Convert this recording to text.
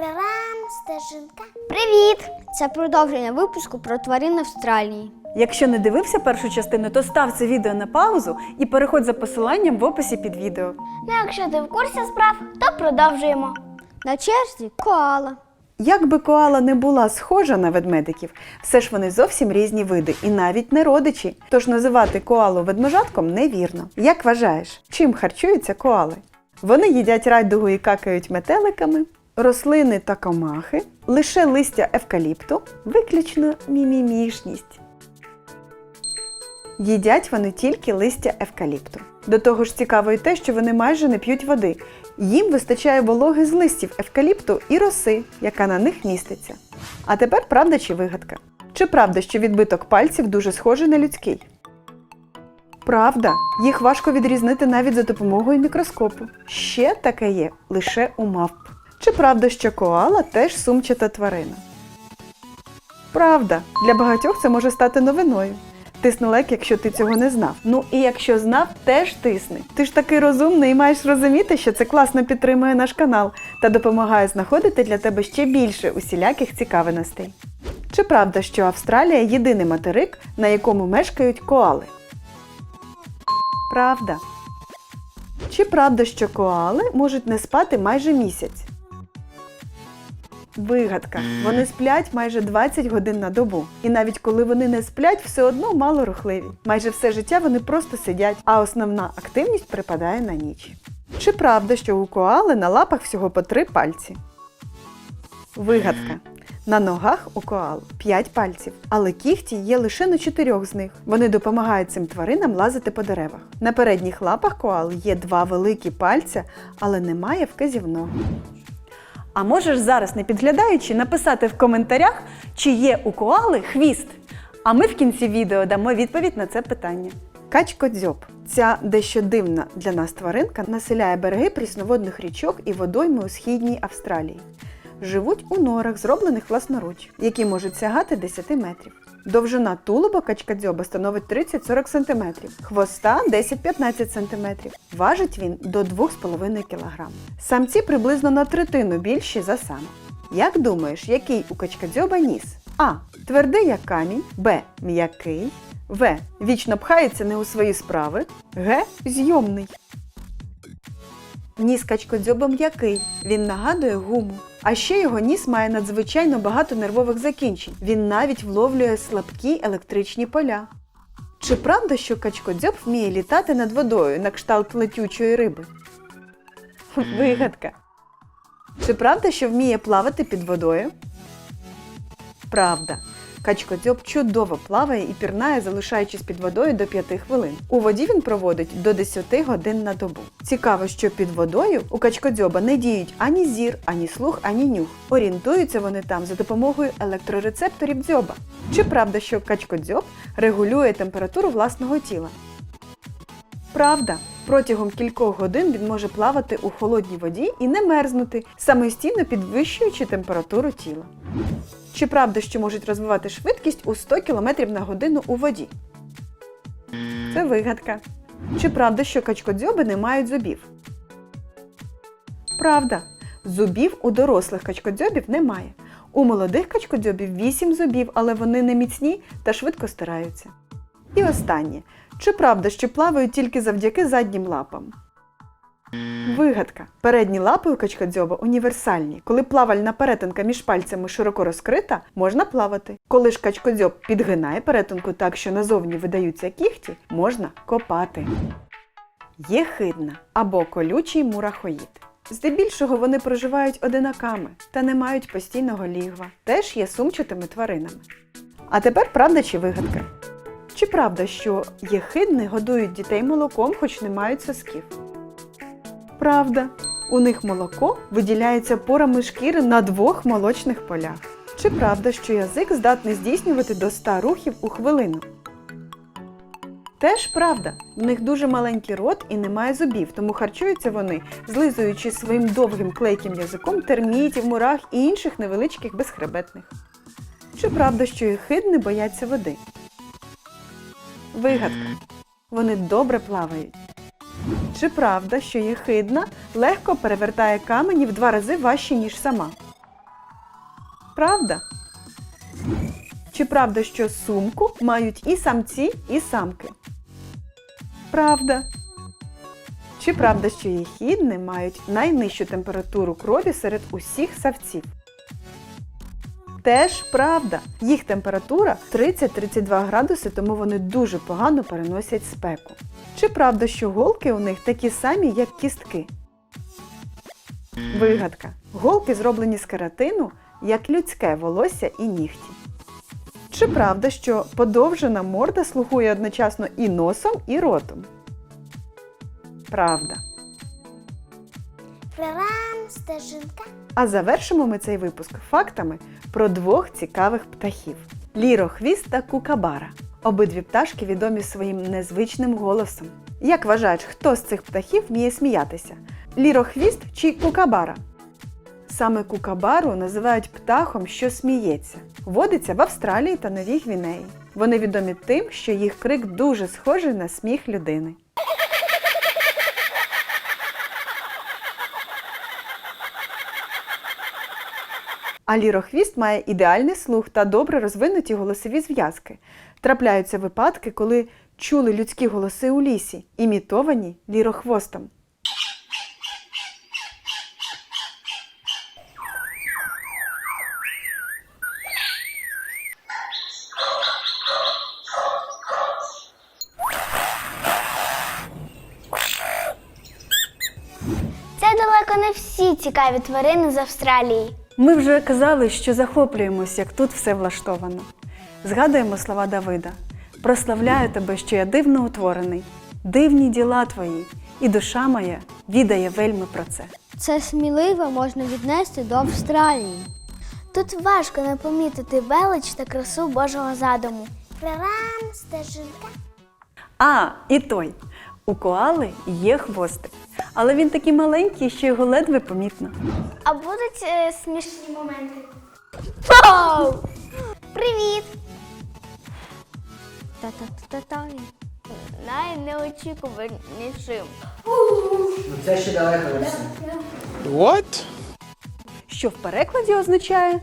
Тарарам, стежинка. Привіт! Це продовження випуску про тварин Австралії. Якщо не дивився першу частину, то став це відео на паузу і переходь за посиланням в описі під відео. Ну, якщо ти в курсі справ, то продовжуємо. На черзі коала. Як би коала не була схожа на ведмедиків, все ж вони зовсім різні види і навіть не родичі. Тож називати коалу ведмежатком невірно. Як вважаєш, чим харчуються коали? Вони їдять райдугу і какають метеликами, рослини та комахи, лише листя евкаліпту, виключно мімімішність. Їдять вони тільки листя евкаліпту. До того ж цікаво й те, що вони майже не п'ють води. Їм вистачає вологи з листів евкаліпту і роси, яка на них міститься. А тепер правда чи вигадка? Чи правда, що відбиток пальців дуже схожий на людський? Правда, їх важко відрізнити навіть за допомогою мікроскопу. Ще таке є лише у мавп. Чи правда, що коала теж сумчата тварина? Правда, для багатьох це може стати новиною. Тисни лайк, якщо ти цього не знав. Ну і якщо знав, теж тисни. Ти ж такий розумний і маєш розуміти, що це класно підтримує наш канал та допомагає знаходити для тебе ще більше усіляких цікавинностей. Чи правда, що Австралія єдиний материк, на якому мешкають коали? Правда. Чи правда, що коали можуть не спати майже місяць? Вигадка. Вони сплять майже 20 годин на добу. І навіть коли вони не сплять, все одно мало рухливі. Майже все життя вони просто сидять, а основна активність припадає на ніч. Чи правда, що у коали на лапах всього по три пальці? Вигадка. На ногах у коал 5 пальців, але кігті є лише на чотирьох з них. Вони допомагають цим тваринам лазити по деревах. На передніх лапах коал є два великі пальця, але немає вказівного. А можеш зараз, не підглядаючи, написати в коментарях, чи є у коали хвіст. А ми в кінці відео дамо відповідь на це питання. Качкодзьоб. Ця дещо дивна для нас тваринка населяє береги прісноводних річок і водойми у східній Австралії. Живуть у норах, зроблених власноруч, які можуть сягати 10 метрів. Довжина тулуба качкадзьоба становить 30-40 см, хвоста 10-15 см. Важить він до 2,5 кг. Самці приблизно на третину більші за самок. Як думаєш, який у качкадзьоба ніс? А. Твердий як камінь, Б. М'який, В. Вічно пхається не у свої справи, Г. Зйомний. Ніс качкодзьоба м'який, він нагадує гуму. А ще його ніс має надзвичайно багато нервових закінчень. Він навіть вловлює слабкі електричні поля. Чи правда, що качкодзьоб вміє літати над водою на кшталт летючої риби? Вигадка. Чи правда, що вміє плавати під водою? Правда. Качкодзьоб чудово плаває і пірнає, залишаючись під водою до 5 хвилин. У воді він проводить до 10 годин на добу. Цікаво, що під водою у качкодзьоба не діють ані зір, ані слух, ані нюх. Орієнтуються вони там за допомогою електрорецепторів дзьоба. Чи правда, що качкодзьоб регулює температуру власного тіла? Правда. Протягом кількох годин він може плавати у холодній воді і не мерзнути, самостійно підвищуючи температуру тіла. Чи правда, що можуть розвивати швидкість у 100 км на годину у воді? Це вигадка. Чи правда, що качкодзьоби не мають зубів? Правда. Зубів у дорослих качкодзьобів немає. У молодих качкодзьобів 8 зубів, але вони не міцні та швидко стираються. І останнє. Чи правда, що плавають тільки завдяки заднім лапам? Вигадка. Передні лапи у качкадзьоба універсальні. Коли плавальна перетинка між пальцями широко розкрита, можна плавати. Коли ж качкодзьоб підгинає перетинку так, що назовні видаються кігті, можна копати. Єхидна або колючий мурахоїд. Здебільшого вони проживають одинаками та не мають постійного лігва. Теж є сумчатими тваринами. А тепер правда чи вигадка? Чи правда, що єхидни годують дітей молоком, хоч не мають сосків? Правда. У них молоко виділяється порами шкіри на двох молочних полях. Чи правда, що язик здатний здійснювати до 100 рухів у хвилину? Теж правда. В них дуже маленький рот і немає зубів, тому харчуються вони, злизуючи своїм довгим клейким язиком термітів, мурах і інших невеличких безхребетних. Чи правда, що єхидни бояться води? Вигадка. Вони добре плавають. Чи правда, що єхидна легко перевертає камені в два рази важче, ніж сама? Правда? Чи правда, що сумку мають і самці, і самки? Правда. Чи правда, що єхідни мають найнижчу температуру крові серед усіх савців? Теж правда. Їх температура 30-32 градуси, тому вони дуже погано переносять спеку. Чи правда, що голки у них такі самі, як кістки? Вигадка. Голки зроблені з кератину, як людське волосся і нігті. Чи правда, що подовжена морда слугує одночасно і носом, і ротом? Правда. Прирам, стежинка. А завершимо ми цей випуск фактами про двох цікавих птахів: лірохвіст та кукабара. Обидві пташки відомі своїм незвичним голосом. Як вважаєш, хто з цих птахів вміє сміятися? Лірохвіст чи кукабара? Саме кукабару називають птахом, що сміється. Водиться в Австралії та Новій Гвінеї. Вони відомі тим, що їх крик дуже схожий на сміх людини. А лірохвіст має ідеальний слух та добре розвинуті голосові зв'язки. Трапляються випадки, коли чули людські голоси у лісі, імітовані лірохвостом. Це далеко не всі цікаві тварини з Австралії. Ми вже казали, що захоплюємось, як тут все влаштовано. Згадуємо слова Давида: Прославляю тебе, що я дивно утворений, дивні діла твої, і душа моя відає вельми про це. Це сміливо можна віднести до Австралії. Тут важко не помітити велич та красу Божого задуму. Прирам, стежинка. А, і той. У коали є хвостик, але він такий маленький, що його ледве помітно. А будуть е, смішні моменти. Привіт! Та-та-та-та. Найнеочікуванішим. Ну це ще далеко не все. What? Що в перекладі означає